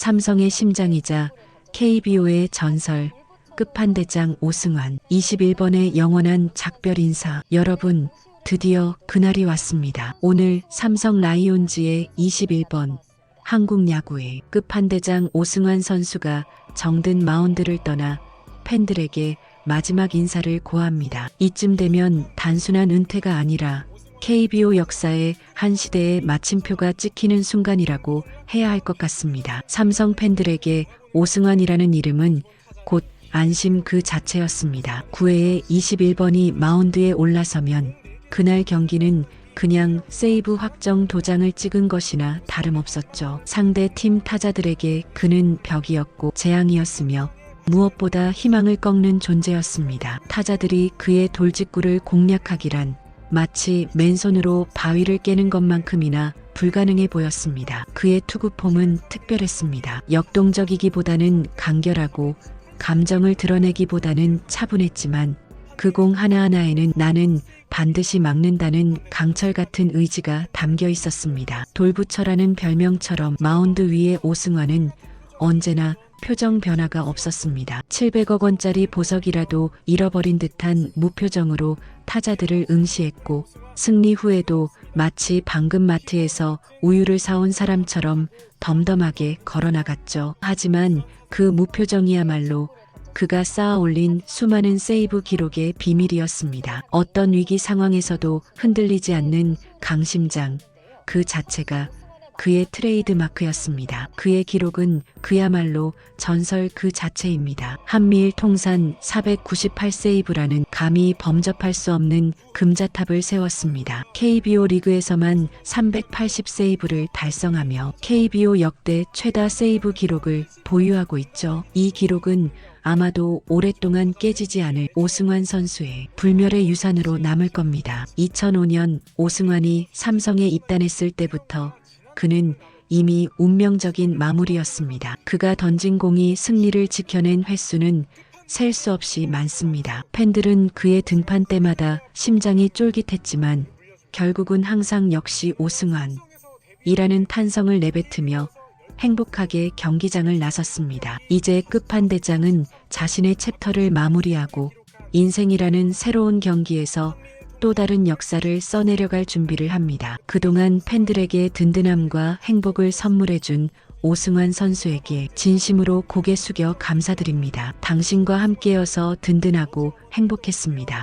삼성의 심장이자 KBO의 전설 끝판대장 오승환 21번의 영원한 작별 인사 여러분 드디어 그날이 왔습니다. 오늘 삼성 라이온즈의 21번 한국 야구의 끝판대장 오승환 선수가 정든 마운드를 떠나 팬들에게 마지막 인사를 고합니다. 이쯤 되면 단순한 은퇴가 아니라 KBO 역사의 한 시대의 마침표가 찍히는 순간이라고 해야 할 것 같습니다. 삼성 팬들에게 오승환이라는 이름은 곧 안심 그 자체였습니다. 9회에 21번이 마운드에 올라서면 그날 경기는 그냥 세이브 확정 도장을 찍은 것이나 다름없었죠. 상대 팀 타자들에게 그는 벽이었고 재앙이었으며 무엇보다 희망을 꺾는 존재였습니다. 타자들이 그의 돌직구를 공략하기란 마치 맨손으로 바위를 깨는 것만큼이나 불가능해 보였습니다. 그의 투구폼은 특별했습니다. 역동적이기보다는 간결하고 감정을 드러내기보다는 차분했지만 그 공 하나하나에는 나는 반드시 막는다는 강철 같은 의지가 담겨 있었습니다. 돌부처라는 별명처럼 마운드 위의 오승환은 언제나 표정 변화가 없었습니다. 700억 원짜리 보석이라도 잃어버린 듯한 무표정으로 타자들을 응시했고 승리 후에도 마치 방금 마트에서 우유를 사온 사람처럼 덤덤하게 걸어나갔죠. 하지만 그 무표정이야말로 그가 쌓아 올린 수많은 세이브 기록의 비밀이었습니다. 어떤 위기 상황에서도 흔들리지 않는 강심장 그 자체가 그의 트레이드 마크였습니다. 그의 기록은 그야말로 전설 그 자체입니다. 한미일 통산 498세이브라는 감히 범접할 수 없는 금자탑을 세웠습니다. KBO 리그에서만 380세이브를 달성하며 KBO 역대 최다 세이브 기록을 보유하고 있죠. 이 기록은 아마도 오랫동안 깨지지 않을 오승환 선수의 불멸의 유산으로 남을 겁니다. 2005년 오승환이 삼성에 입단했을 때부터 그는 이미 운명적인 마무리였습니다. 그가 던진 공이 승리를 지켜낸 횟수는 셀 수 없이 많습니다. 팬들은 그의 등판 때마다 심장이 쫄깃했지만 결국은 항상 역시 오승환 이라는 탄성을 내뱉으며 행복하게 경기장을 나섰습니다. 이제 끝판대장은 자신의 챕터를 마무리하고 인생이라는 새로운 경기에서 또 다른 역사를 써내려갈 준비를 합니다. 그동안 팬들에게 든든함과 행복을 선물해준 오승환 선수에게 진심으로 고개 숙여 감사드립니다. 당신과 함께여서 든든하고 행복했습니다.